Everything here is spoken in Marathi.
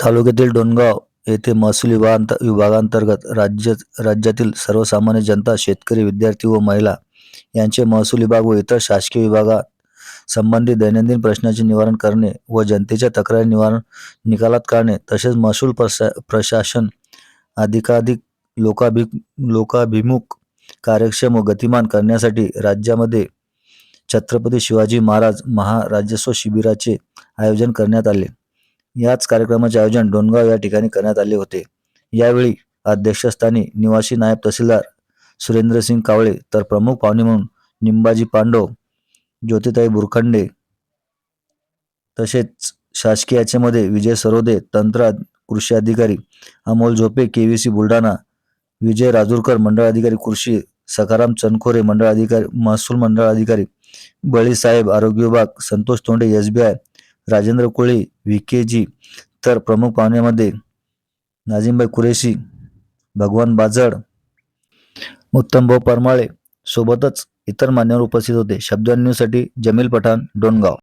तालुक्यातील डोणगाव येथे महसूल विभागांत विभागांतर्गत राज्य राज्यातील सर्वसामान्य जनता शेतकरी विद्यार्थी व महिला यांचे महसूल विभाग व इतर शासकीय विभागात संबंधित दैनंदिन प्रश्नाचे निवारण करणे व जनतेच्या तक्रारी निवारण निकालात काढणे तसेच महसूल प्रशा प्रशासन अधिकाधिक लोकाभि लोकाभिमुख कार्यक्षम व गतिमान करण्यासाठी राज्यामध्ये छत्रपती शिवाजी महाराज महाराजस्व शिबिराचे आयोजन करण्यात आले. याच कार्यक्रमाचे आयोजन डोणगाव या ठिकाणी करण्यात आले होते. यावेळी अध्यक्षस्थानी निवासी नायब तहसीलदार सुरेंद्रसिंग कावळे तर प्रमुख पाहुणे म्हणून निंबाजी पांडव ज्योतिताई बुरखंडे तसेच शासकीय याच्यामध्ये विजय सरोदे तंत्र कृषी अधिकारी Amol Zope K V C Buldhana Vijay Rajurkar मंडळ अधिकारी कृषी सखाराम चनखोरे मंडळ अधिकारी महसूल मंडळ अधिकारी बळी साहेब आरोग्य विभाग Santosh Tonde S B I Rajendra Koli V K G तर प्रमुख पाहुण्यामध्ये नाझिमबाई कुरेशी भगवान बाजड उत्तमभाऊ परमाळे सोबतच इतर मान्यवर उपस्थित होते. शब्द न्यूजसाठी जमील पठाण डोणगाव.